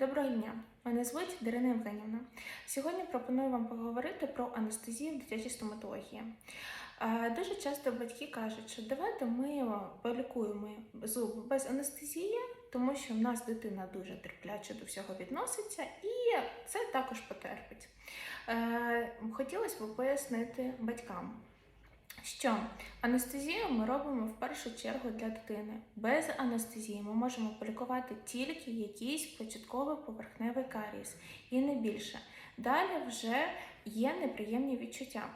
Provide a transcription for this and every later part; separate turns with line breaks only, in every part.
Доброго дня, мене звуть Дарина Євгенівна. Сьогодні пропоную вам поговорити про анестезію в дитячій стоматології. Е, Дуже часто батьки кажуть, що давайте ми полікуємо зуби без анестезії, тому що в нас дитина дуже терпляче до всього відноситься, і це також потерпить. Е, Хотілося б пояснити батькам. Що анестезію ми робимо в першу чергу для дитини. Без анестезії ми можемо полікувати тільки якийсь початковий поверхневий карієс і не більше. Далі вже є неприємні відчуття.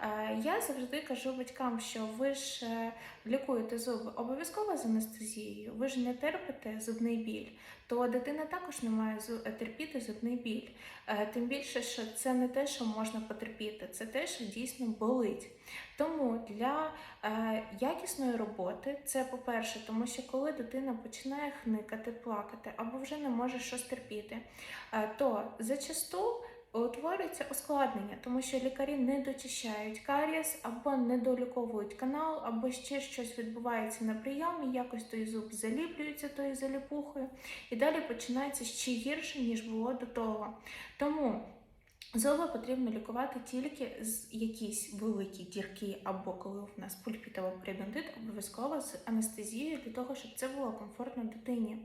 Е, Я завжди кажу батькам, що ви ж е, лікуєте зуби обов'язково з анестезією, ви ж не терпите зубний біль, то дитина також не має зу- терпіти зубний біль. Е, Тим більше, що це не те, що можна потерпіти, це те, що дійсно болить. Тому для е, якісної роботи це по-перше, тому що коли дитина починає хникати, плакати або вже не може щось терпіти, е, то зачасту утворюється ускладнення, тому що лікарі не дочищають карієс або не доліковують канал, або ще щось відбувається на прийомі, якось той зуб заліплюється тою заліпухою, і далі починається ще гірше, ніж було до того. Тому Зуби потрібно лікувати тільки з якісь великі дірки, або коли в нас пульпіт або обов'язково з анестезією для того, щоб це було комфортно дитині.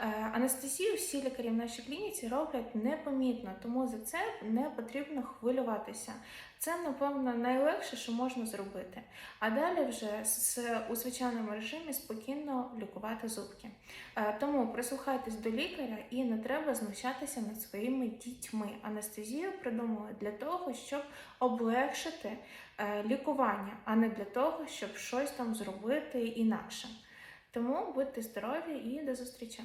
Е, Анестезію всі лікарі в нашій клініці роблять непомітно, тому за це не потрібно хвилюватися. Це, напевно, найлегше, що можна зробити. А далі вже з, у звичайному режимі спокійно лікувати зубки. Е, Тому прислухайтесь до лікаря і не треба знущатися над своїми дітьми. Анестезію придумали для того, щоб облегшити е, лікування, а не для того, щоб щось там зробити інакше. Тому будьте здорові і до зустрічі!